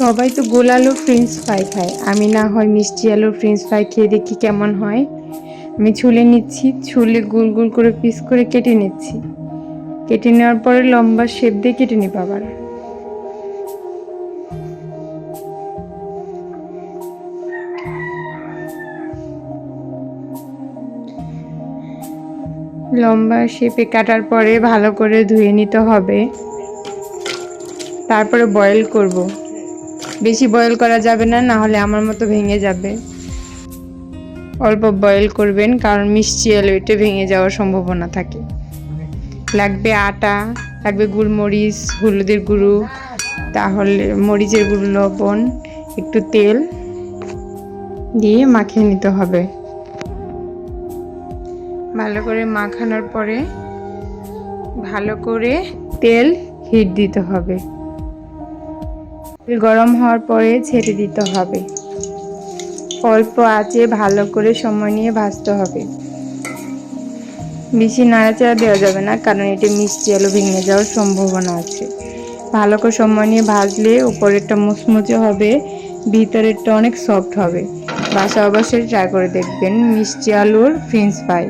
সবাই তো গোল আলুর ফ্রেঞ্চ ফ্রাই খায়। আমি না হয় মিষ্টি আলুর ফ্রেঞ্চ ফ্রাই খেয়ে দেখি কেমন হয়। আমি ছুলে নিচ্ছি, ছুলে গোল গোল করে পিস করে কেটে নিচ্ছি। কেটে নেওয়ার পরে লম্বা শেপ দিয়ে কেটে নিব আবার। লম্বা শেপে কাটার পরে ভালো করে ধুয়ে নিতে হবে। তারপরে বয়েল করব। বেশি বয়েল করা যাবে না না হলে আমার মতো ভেঙে যাবে। অল্প বয়েল করবেন, কারণ মিষ্টি আলু এটা ভেঙে যাওয়ার সম্ভাবনা থাকে। লাগবে আটা, লাগবে গুলমরিচ হলুদের গুঁড়ো, তাহলে মরিচের গুঁড়ো, লবণ, একটু তেল দিয়ে মাখিয়ে নিতে হবে। ভালো করে মাখানোর পরে ভালো করে তেল হিট দিতে হবে। গরম হওয়ার পরে ছেড়ে দিতে হবে। অল্প আঁচে ভালো করে সময় নিয়ে ভাজতে হবে। বেশি নাড়াচাড়া দেওয়া যাবে না, কারণ এটি মিষ্টি আলু ভেঙে যাওয়ার সম্ভাবনা আছে। ভালো করে সময় নিয়ে ভাজলে উপরেরটা মুচমুচে হবে, ভিতরেরটা অনেক সফট হবে। বাসা অবশ্যই ট্রাই করে দেখবেন মিষ্টি আলুর ফ্রেঞ্চ ফ্রাই